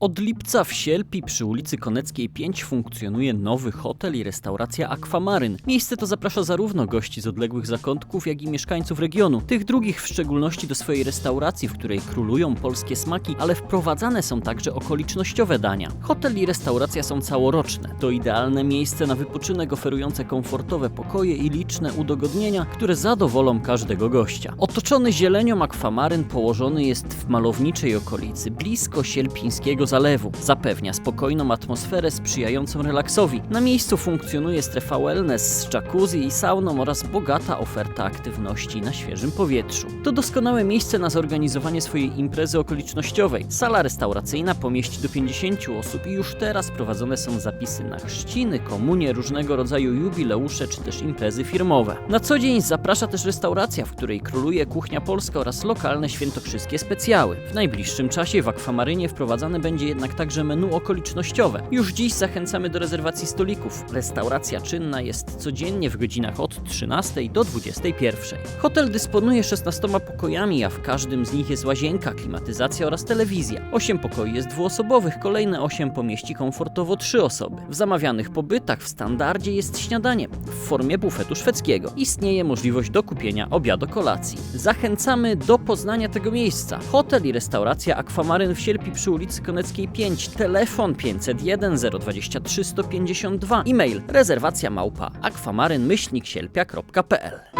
Od lipca w Sielpi przy ulicy Koneckiej 5 funkcjonuje nowy hotel i restauracja Aquamaryn. Miejsce to zaprasza zarówno gości z odległych zakątków, jak i mieszkańców regionu. Tych drugich w szczególności do swojej restauracji, w której królują polskie smaki, ale wprowadzane są także okolicznościowe dania. Hotel i restauracja są całoroczne. To idealne miejsce na wypoczynek oferujące komfortowe pokoje i liczne udogodnienia, które zadowolą każdego gościa. Otoczony zielenią Aquamaryn położony jest w malowniczej okolicy, blisko Sielpińskiego Zalewu. Zapewnia spokojną atmosferę sprzyjającą relaksowi. Na miejscu funkcjonuje strefa wellness z jacuzzi i sauną oraz bogata oferta aktywności na świeżym powietrzu. To doskonałe miejsce na zorganizowanie swojej imprezy okolicznościowej. Sala restauracyjna pomieści do 50 osób i już teraz prowadzone są zapisy na chrzciny, komunie, różnego rodzaju jubileusze czy też imprezy firmowe. Na co dzień zaprasza też restauracja, w której króluje kuchnia polska oraz lokalne świętokrzyskie specjały. W najbliższym czasie w Akwamarynie wprowadzane będzie jednak także menu okolicznościowe. Już dziś zachęcamy do rezerwacji stolików. Restauracja czynna jest codziennie w godzinach od 13 do 21. Hotel dysponuje 16 pokojami, a w każdym z nich jest łazienka, klimatyzacja oraz telewizja. 8 pokoi jest dwuosobowych, kolejne 8 pomieści komfortowo 3 osoby. W zamawianych pobytach w standardzie jest śniadanie w formie bufetu szwedzkiego. Istnieje możliwość dokupienia obiadu kolacji. Zachęcamy do poznania tego miejsca. Hotel i restauracja Aquamaryn w Sierpi przy ulicy Koneckiej 5, telefon 501 023 152, e-mail rezerwacja małpa aquamaryn-sielpia.pl